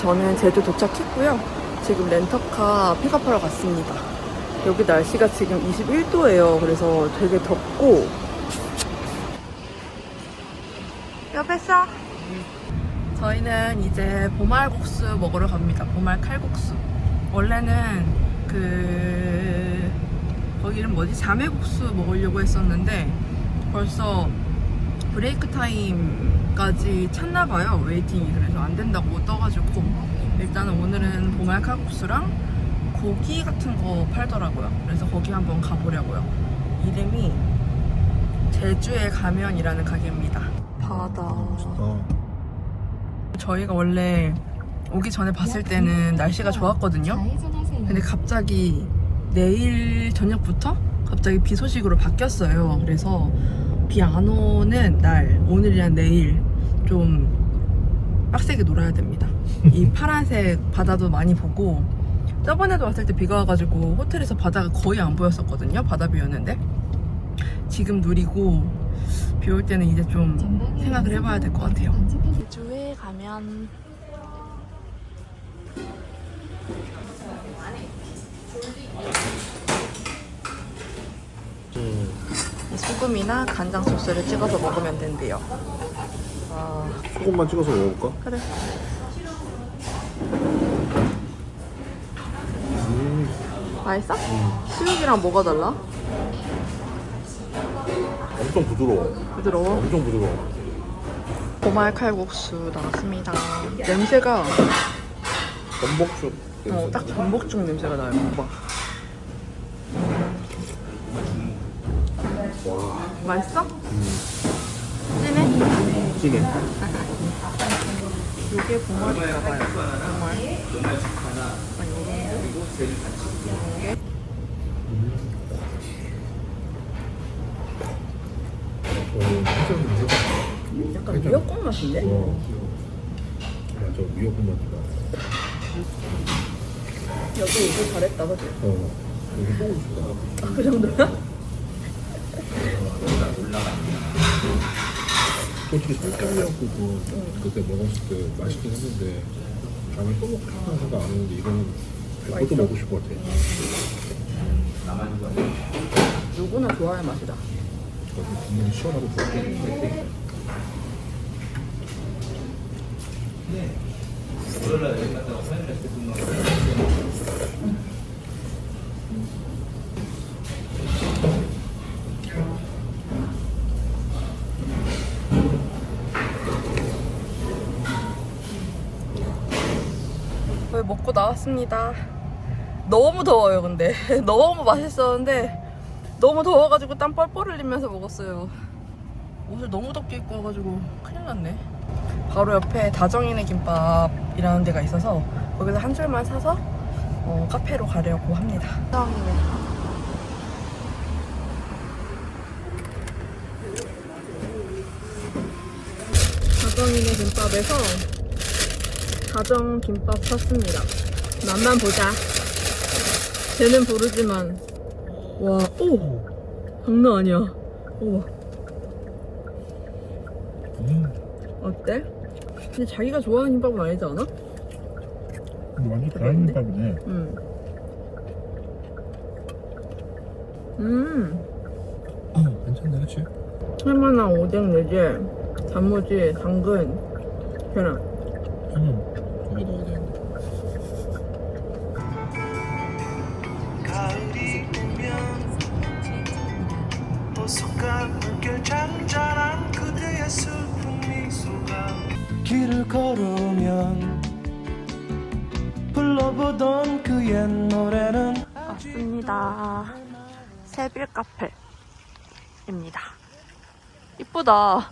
저는 제주 도착했고요. 지금 렌터카 픽업하러 갔습니다. 여기 날씨가 지금 21도예요. 그래서 되게 덥고. 옆에 어 저희는 이제 보말국수 먹으러 갑니다. 보말 칼국수. 원래는 그 거기 이름 뭐지? 자매국수 먹으려고 했었는데 벌써 브레이크 타임까지 찼나 봐요. 웨이팅이 그래서 안 된다고 떠가지고 일단은 오늘은 보말 칼국수랑 고기 같은 거 팔더라고요. 그래서 거기 한번 가보려고요. 이름이 제주의 가면이라는 가게입니다. 바다. 저희가 원래 오기 전에 봤을 때는 날씨가 좋았거든요. 근데 갑자기 내일 저녁부터 갑자기 비 소식으로 바뀌었어요. 그래서 비 안 오는 날, 오늘이랑 내일 좀 빡세게 놀아야 됩니다. 이 파란색 바다도 많이 보고 저번에도 왔을 때 비가 와가지고 호텔에서 바다가 거의 안 보였었거든요. 바다 비였는데 지금 누리고 비 올 때는 이제 좀 생각을 해봐야 될 것 같아요. 제주에 가면 이 소금이나 간장 소스를 찍어서 먹으면 된대요. 아, 소금만 찍어서 먹어볼까? 그래. 음, 맛있어? 수육이랑 뭐가 달라? 엄청 부드러워. 부드러워. 엄청 부드러워. 보말 칼국수 나왔습니다. 냄새가 전복죽. 어, 딱 전복죽 냄새가 나요. 봐. 와, 맛있어? 진해? 진해. 요게 보말인가 봐요. 아, 요게. 약간 미역국 맛인데? 어. 맞아, 미역국 맛이다. 여기 이거 잘했다, 그치? 어, 여기 먹고 싶다. 아, 그 정도야? 솔직히 살짝이었고 그때 먹었을 때 맛있긴 했는데 다음에 또 먹고 싶은 생각 안 했는데 이거는 100%또 먹고 싶을 것 같아. 누구나 좋아할 맛이다. 저도 국물이 시원하고 좋고. 거의 먹고 나왔습니다. 너무 더워요, 근데. 너무 맛있었는데, 너무 더워가지고 땀 뻘뻘 흘리면서 먹었어요. 옷을 너무 덥게 입고 와가지고 큰일 났네. 바로 옆에 다정이네 김밥이라는 데가 있어서 거기서 한 줄만 사서 어, 카페로 가려고 합니다. 다정이네. 다정이네 김밥에서 가정 김밥 샀습니다. 맛만 보자. 쟤는 부르지만 와, 오! 장난 아니야. 우와. 음, 어때? 근데 자기가 좋아하는 김밥은 아니지 않아? 근데 완전 다른 김밥이네. 응. 음, 어, 괜찮네, 그치? 할만한 오뎅 내지, 단무지, 당근, 계란. 음, 세빌 카페입니다. 이쁘다. 아,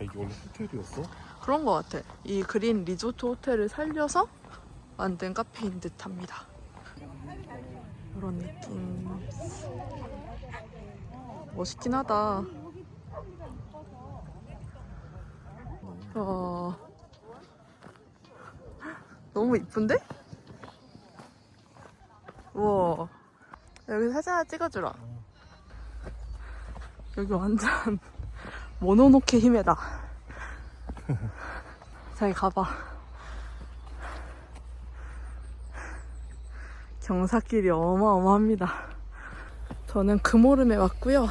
이게 원래 호텔이었어? 그런 것 같아. 이 그린 리조트 호텔을 살려서 만든 카페인 듯 합니다. 이런 느낌. 멋있긴 하다. 와. 너무 이쁜데? 우와. 여기 사진 하나 찍어주라. 여기 완전 모노노케 힘에다. 자기 가봐. 경사길이 어마어마합니다. 저는 금오름에 왔고요.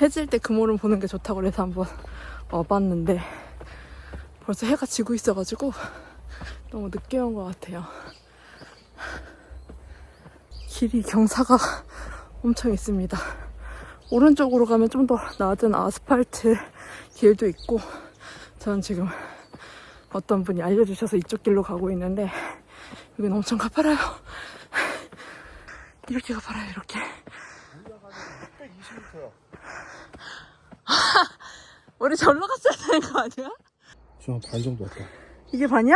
해질 때 금오름 보는 게 좋다고 그래서 한번 와봤는데 벌써 해가 지고 있어가지고 너무 늦게 온 것 같아요. 길이 경사가 엄청 있습니다. 오른쪽으로 가면 좀 더 낮은 아스팔트 길도 있고 저는 지금 어떤 분이 알려주셔서 이쪽 길로 가고 있는데 여기는 엄청 가파라요. 이렇게 가파라요, 이렇게. 620m야. 우리 절로 갔어야 되는 거 아니야? 지금 반 정도 왔다. 이게 반이야?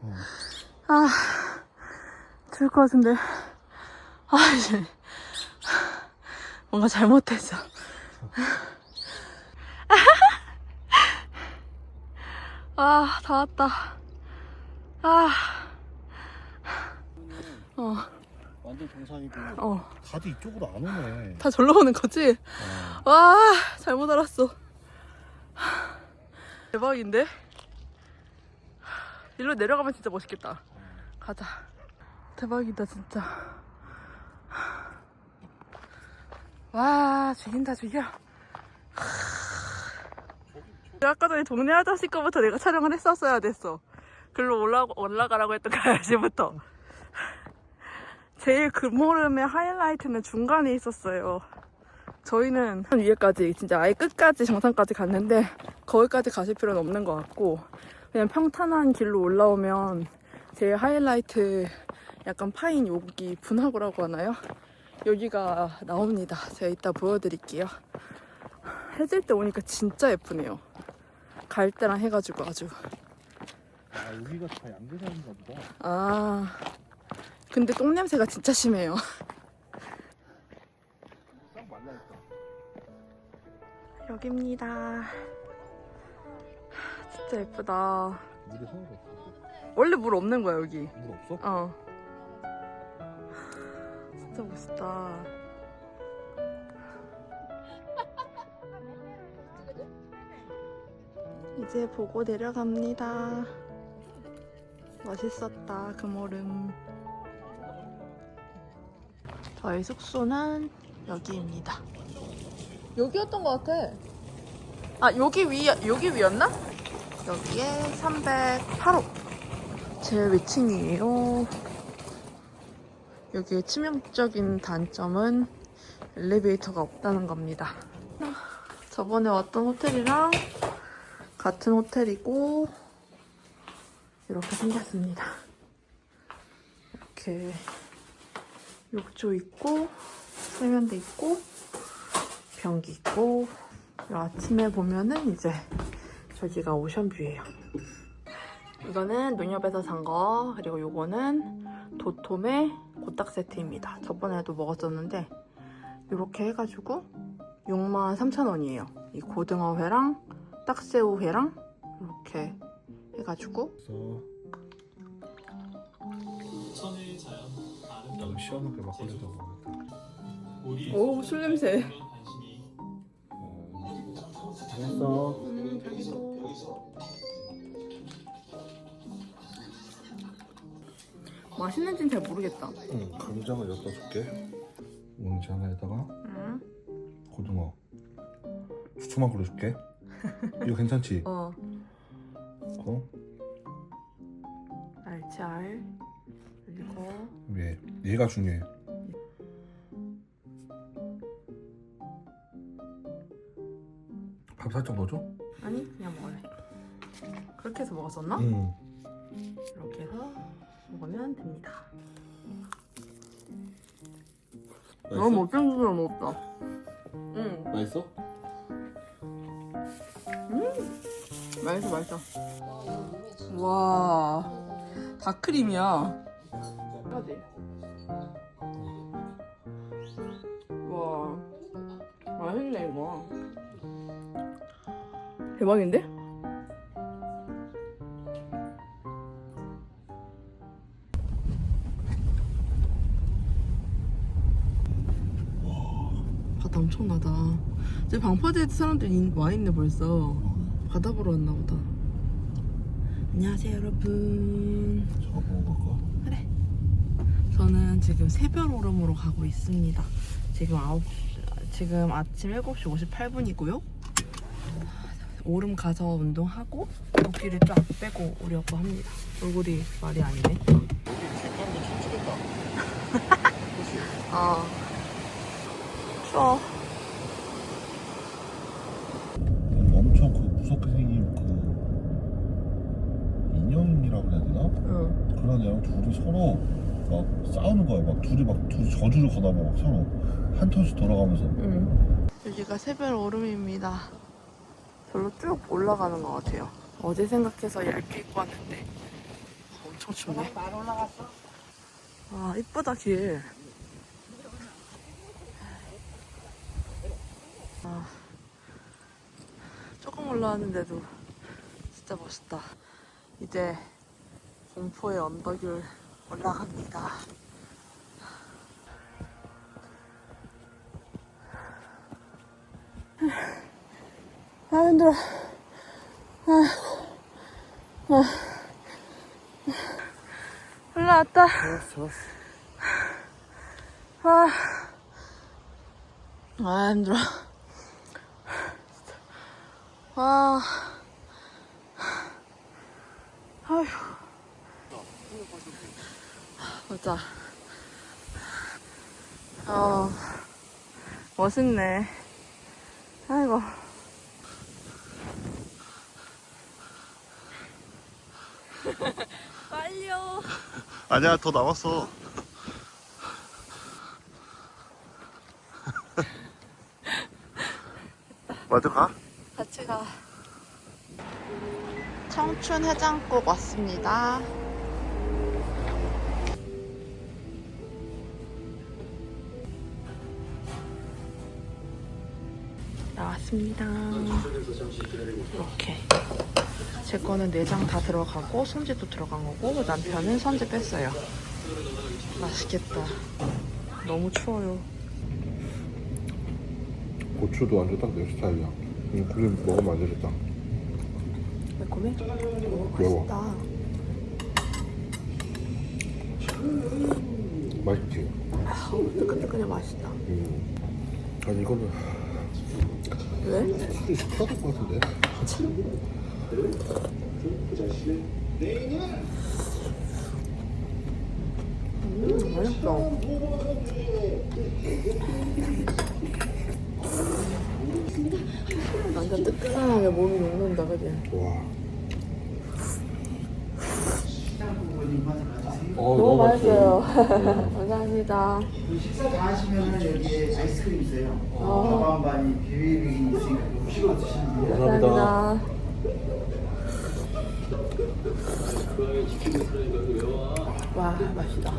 어. 아, 죽을 것 같은데. 아, 이제. 뭔가 잘못했어. 아, 다 왔다. 아. 어, 완전 정상이고 어. 다들 이쪽으로 안 오네. 다 절로 오는 거지? 와, 잘못 알았어. 대박인데? 일로 내려가면 진짜 멋있겠다. 가자. 대박이다, 진짜. 와, 죽인다, 죽여. 아까 전에 동네 아저씨 거부터 내가 촬영을 했었어야 됐어. 글로 올라, 올라가라고 했던 그 아저씨부터. 제일 금오름의 하이라이트는 중간에 있었어요. 저희는 한 위에까지 진짜 아예 끝까지 정상까지 갔는데 거기까지 가실 필요는 없는 것 같고 그냥 평탄한 길로 올라오면 제일 하이라이트 약간 파인 여기 분화구라고 하나요? 여기가 나옵니다. 제가 이따 보여드릴게요. 해질 때 오니까 진짜 예쁘네요. 갈 때랑 해가지고 아주 아 여기가 다 양계산인가 보다. 아 근데 똥냄새가 진짜 심해요. 말라있다. 여기입니다. 진짜 예쁘다. 없어. 원래 물 없는 거야 여기. 물 없어? 어. 진짜 멋있다. 이제 보고 내려갑니다. 멋있었다, 금오름. 저희 숙소는 여기입니다. 여기였던 것 같아. 아, 여기 위, 여기 위였나? 여기에 308호. 제 위층이에요. 여기에 치명적인 단점은 엘리베이터가 없다는 겁니다. 저번에 왔던 호텔이랑 같은 호텔이고 이렇게 생겼습니다. 이렇게 욕조 있고 세면대 있고 변기 있고 아침에 보면은 이제 저기가 오션뷰예요. 이거는 농협에서 산 거, 그리고 요거는 도톰의 고딱 세트입니다. 저번에도 먹었었는데, 이렇게 해가지고 63,000원이에요. 이 고등어회랑 딱새우회랑 이렇게 해가지고. 너무 시원하게 막걸리도 먹었다. 오, 술 냄새. 어, 잘했어. 맛있는지는 잘 모르겠다. 응, 감장을 엿다 줄게. 웅지 하나에다가 응? 고등어. 부초만 끓여줄게. 이거 괜찮지? 어, 어? 알치알. 그리고 왜? 얘가 중요해. 밥 살짝 넣어줘? 아니 그냥 먹을래. 그렇게 해서 먹었었나? 응. 먹으면 됩니다. 너무 어쩐 줄 먹었다. 응, 맛있어? 맛있어, 맛있어. 와, 다 크림이야. 까지. 와, 맛있네 이거. 대박인데? 바다 엄청나다. 이제 방파제에도 사람들 이- 와 있네 벌써. 바다 보러 왔나 보다. 안녕하세요 여러분. 저거 보고 갈까? 그래. 저는 지금 새별 오름으로 가고 있습니다. 지금 9 지금 아침 7시 58분이고요. 오름 가서 운동하고 도끼를 쫙 빼고 오려고 합니다. 얼굴이 말이 아니네. 여기 거 춤추겠다. 아 추워. 엄청 그 무섭게 생긴 그 인형이라고 해야 되나? 응. 그런 애랑 둘이 서로 막 싸우는 거야. 막 둘이 막 둘이 저주를 거나 봐. 막 서로 한 턴씩 돌아가면서. 응. 여기가 새별 오름입니다. 별로 쭉 올라가는 것 같아요. 어제 생각해서 얇게 입고 왔는데 엄청 춥네. 아 이쁘다 길. 아 올라왔는데도 진짜 멋있다. 이제 공포의 언덕을 올라갑니다. 아 힘들어. 아, 아. 올라왔다. 아, 아 힘들어. 아, 아휴. 맞아. 어, 멋있네. 아이고. 빨리요. 아니야 더 남았어. 먼저 가. 같이 가. 청춘 해장국 왔습니다. 나왔습니다. 이렇게. 제 거는 내장 다 들어가고 손질도 들어간 거고 남편은 선지 뺐어요. 맛있겠다. 너무 추워요. 고추도 완전 딱 내 스타일이야. 응, 그래 먹으면 안 되겠다. 매콤해? 오, 매워. 맛있다. 맛있지. 아우, 뜨끈뜨끈해 맛있다. 음. 아니 이거는 왜? 술이 될것 같은데. 음, 맛있 어. 완전 뜨끈하게 몸이 녹는다, 그지? 와. 어, 너무 맛있어요. 감사합니다. 식사 다 하시면은 여기에 아이스크림 있어요. 아. 반반이 비밀이 있으니까 음식으로 드시면 돼요. 감사합니다. 와, 맛있다.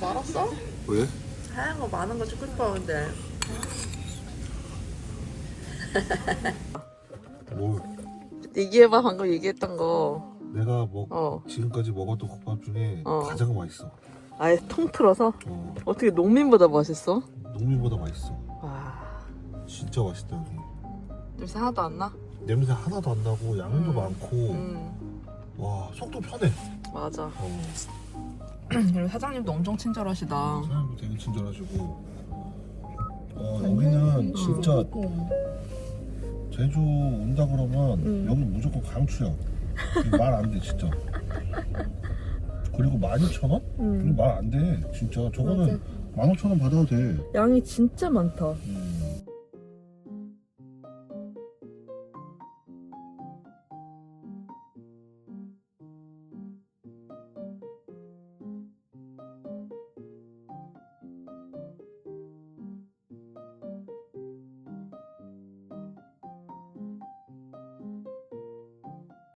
말았어? 왜? 하얀 거 많은 거 찍고 싶었는데. 뭐 얘기해봐, 방금 얘기했던 거. 내가 먹 어. 지금까지 먹었던 국밥 중에 어. 가장 맛있어. 아예 통틀어서? 어. 어떻게 농민보다 맛있어? 농민보다 맛있어. 와, 진짜 맛있다 여기. 냄새 하나도 안 나? 냄새 하나도 안 나고 양도 음. 많고 음, 와 속도 편해. 맞아. 어. 그리고 사장님도 엄청 친절하시다. 사람도 되게 친절하시고. 어 여기는 진짜 제주 온다 그러면 음. 여기 무조건 강추야. 말 안 돼 진짜. 그리고 12,000원? 음. 말안 돼. 진짜 저거는 15,000원 받아도 돼. 양이 진짜 많다. 음.